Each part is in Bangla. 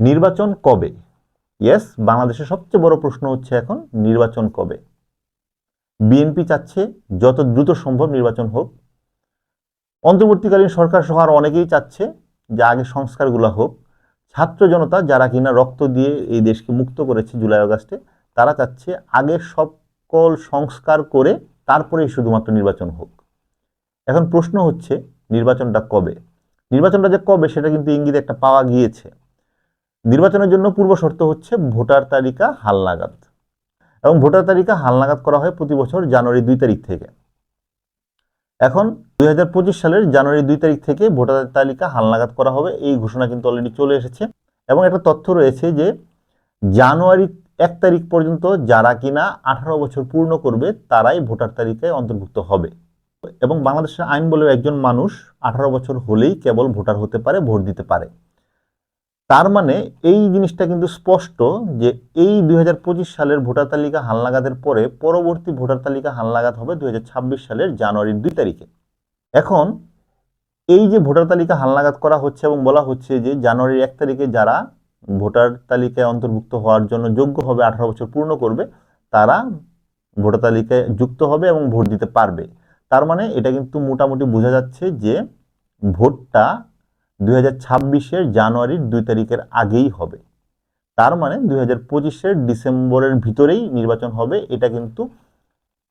নির্বাচন কবে? ইয়েস বাংলাদেশের সবচেয়ে বড় প্রশ্ন হচ্ছে এখন, নির্বাচন কবে? বিএনপি চাচ্ছে যত দ্রুত সম্ভব নির্বাচন হোক। অন্তর্বর্তীকালীন সরকার সহ আর অনেকেই চাচ্ছে যে আগে সংস্কারগুলো হোক। ছাত্র জনতা যারা কিনা রক্ত দিয়ে এই দেশকে মুক্ত করেছে জুলাই আগস্টে, তারা চাচ্ছে আগে সকল সংস্কার করে তারপরেই শুধুমাত্র নির্বাচন হোক। এখন প্রশ্ন হচ্ছে, নির্বাচনটা কবে? নির্বাচনটা যে কবে সেটা কিন্তু ইঙ্গিত একটা পাওয়া গিয়েছে। নির্বাচনের জন্য পূর্ব শর্ত হচ্ছে ভোটার তালিকা হালনাগাদ। এবং ভোটার তালিকা হালনাগাদ করা হয় প্রতি বছর জানুয়ারি দুই তারিখ থেকে। এখন দুই হাজার পঁচিশ সালের জানুয়ারি দুই তারিখ থেকে ভোটার তালিকা হালনাগাদ করা হবে, এই ঘোষণা কিন্তু অলরেডি চলে এসেছে। এবং একটা তথ্য রয়েছে যে জানুয়ারি এক তারিখ পর্যন্ত যারা কিনা আঠারো বছর পূর্ণ করবে, তারাই ভোটার তালিকায় অন্তর্ভুক্ত হবে। এবং বাংলাদেশের আইন বলে একজন মানুষ আঠারো বছর হলেই কেবল ভোটার হতে পারে, ভোট দিতে পারে। তার মানে এই জিনিসটা কিন্তু স্পষ্ট যে এই দুই হাজার পঁচিশ সালের ভোটার তালিকা হালনাগাদের পরে পরবর্তী ভোটার তালিকা হালনাগাদ হবে দু হাজার ছাব্বিশ সালের জানুয়ারির দুই তারিখে। এখন এই যে ভোটার তালিকা হালনাগাদ করা হচ্ছে এবং বলা হচ্ছে যে জানুয়ারির এক তারিখে যারা ভোটার তালিকায় অন্তর্ভুক্ত হওয়ার জন্য যোগ্য হবে, আঠারো বছর পূর্ণ করবে, তারা ভোটার তালিকায় যুক্ত হবে এবং ভোট দিতে পারবে। তার মানে এটা কিন্তু মোটামুটি বোঝা যাচ্ছে যে ভোটটা দুই হাজার জানুয়ারির দুই তারিখের আগেই হবে। তার মানে দুই হাজার পঁচিশের ডিসেম্বরের ভিতরেই নির্বাচন হবে, এটা কিন্তু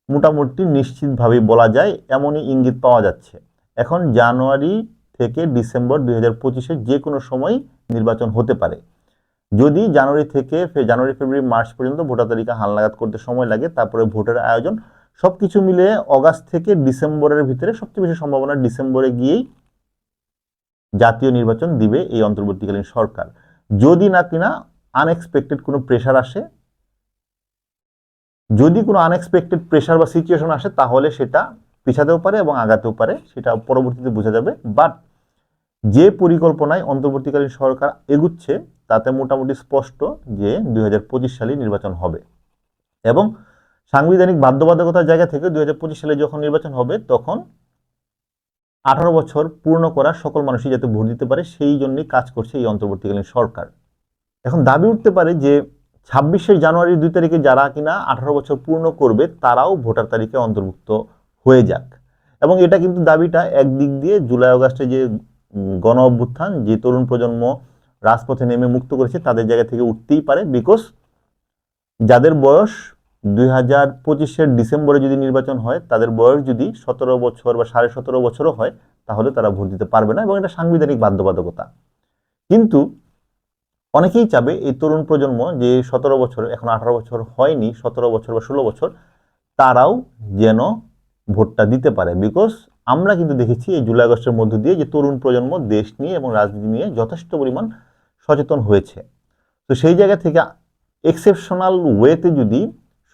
মোটামুটি নিশ্চিতভাবেই বলা যায়, এমনই ইঙ্গিত পাওয়া যাচ্ছে। এখন জানুয়ারি থেকে ডিসেম্বর দুই হাজার যে কোনো সময় নির্বাচন হতে পারে। যদি জানুয়ারি থেকে জানুয়ারি, ফেব্রুয়ারি, মার্চ পর্যন্ত ভোটার তালিকা হালনাগাদ করতে সময় লাগে, তারপরে ভোটের আয়োজন সব কিছু মিলে অগাস্ট থেকে ডিসেম্বরের ভিতরে সবচেয়ে বেশি সম্ভাবনা ডিসেম্বরে গিয়েই জাতীয় নির্বাচন দিবে এই অন্তর্বর্তীকালীন সরকার। যদি না কিনা আনএক্সপেক্টেড কোনো প্রেশার আসে, যদি কোনো আনএক্সপেক্টেড প্রেশার বা সিচুয়েশন আসে, তাহলে সেটা পিছাতেও পারে এবং আগাতেও পারে, সেটা পরবর্তীতে বোঝা যাবে। বাট যে পরিকল্পনায় অন্তর্বর্তীকালীন সরকার এগুচ্ছে, তাতে মোটামুটি স্পষ্ট যে দুই হাজার পঁচিশ সালে নির্বাচন হবে। এবং সাংবিধানিক বাধ্যবাধকতার জায়গা থেকে দুই হাজার পঁচিশ সালে যখন নির্বাচন হবে, তখন আঠারো বছর পূর্ণ করা সকল মানুষই যাতে ভোট দিতে পারে, সেই জন্যই কাজ করছে এই অন্তর্বর্তীকালীন সরকার। এখন দাবি উঠতে পারে যে ছাব্বিশে জানুয়ারি দুই তারিখে যারা কিনা আঠারো বছর পূর্ণ করবে, তারাও ভোটার তালিকায় অন্তর্ভুক্ত হয়ে যাক। এবং এটা কিন্তু দাবিটা একদিক দিয়ে জুলাই আগস্টে যে গণ অভ্যুত্থান, যে তরুণ প্রজন্ম রাজপথে নেমে মুক্ত করেছে, তাদের জায়গা থেকে উঠতেই পারে। বিকজ যাদের বয়স দুই হাজার পঁচিশের ডিসেম্বরে যদি নির্বাচন হয়, তাদের বয়স যদি সতেরো বছর বা সাড়ে সতেরো বছরও হয়, তাহলে তারা ভোট দিতে পারবে না এবং এটা সাংবিধানিক বাধ্যবাধকতা। কিন্তু অনেকেই চাবে এই তরুণ প্রজন্ম যে সতেরো বছর, এখন আঠারো বছর হয়নি, সতেরো বছর বা ষোলো বছর, তারাও যেন ভোটটা দিতে পারে। বিকজ আমরা কিন্তু দেখেছি এই জুলাই আগস্টের মধ্য দিয়ে যে তরুণ প্রজন্ম দেশ নিয়ে এবং রাজনীতি নিয়ে যথেষ্ট পরিমাণ সচেতন হয়েছে। তো সেই জায়গা থেকে এক্সেপশনাল ওয়েতে যদি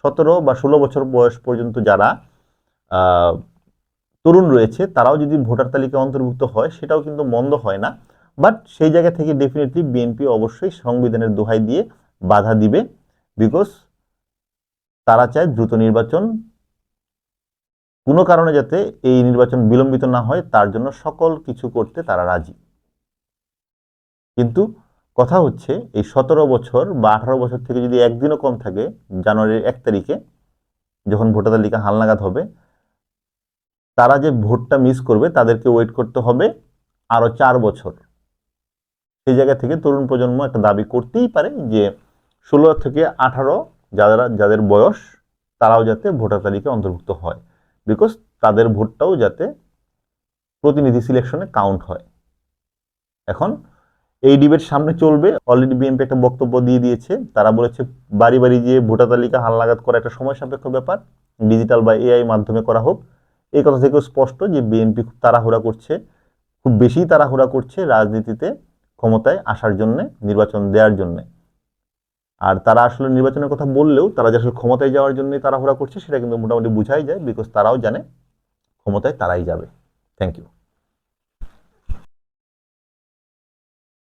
সতেরো বা ষোলো বছর বয়স পর্যন্ত যারা তরুণ রয়েছে, তারাও যদি ভোটার তালিকায় অন্তর্ভুক্ত হয়, সেটাও কিন্তু মন্দ হয় না। বাট সেই জায়গা থেকে ডেফিনেটলি বিএনপি অবশ্যই সংবিধানের দোহাই দিয়ে বাধা দিবে, বিকজ তারা চায় দ্রুত নির্বাচন। কোনো কারণে যাতে এই নির্বাচন বিলম্বিত না হয়, তার জন্য সকল কিছু করতে তারা রাজি। কিন্তু কথা হচ্ছে, এই সতেরো বছর বা আঠারো বছর থেকে যদি একদিনও কম থাকে, জানুয়ারির এক তারিখে যখন ভোটার তালিকা হালনাগাদ হবে, তারা যে ভোটটা মিস করবে তাদেরকে ওয়েট করতে হবে আরও চার বছর। সেই জায়গা থেকে তরুণ প্রজন্ম একটা দাবি করতেই পারে যে, ষোলো থেকে আঠারো যারা, যাদের বয়স, তারাও যাতে ভোটার তালিকায় অন্তর্ভুক্ত হয়। বিকজ তাদের ভোটটাও যাতে প্রতিনিধি সিলেকশনে কাউন্ট হয়। এখন এই ডিবেট সামনে চলবে। অলরেডি বিএনপি একটা বক্তব্য দিয়ে দিয়েছে। তারা বলেছে, বাড়ি বাড়ি গিয়ে ভোটার তালিকা হালনাগাদ করা একটা সময় সাপেক্ষ ব্যাপার। ডিজিটাল বা এআই মাধ্যমে করা হোক। এই কথা থেকেও স্পষ্ট যে বিএনপি খুব তাড়াহুড়া করছে। খুব বেশি তাড়াহুড়া করছে রাজনীতিতে ক্ষমতায় আসার জন্য, নির্বাচন দেওয়ার জন্য। আর তারা আসলে নির্বাচনের কথা বললেও, তারা যে আসলে ক্ষমতায় যাওয়ার জন্যই তাড়াহুড়া করছে, সেটা কিন্তু মোটামুটি বোঝাই যায় বিকজ তারাও জানে, ক্ষমতায় তারাই যাবে। Thank you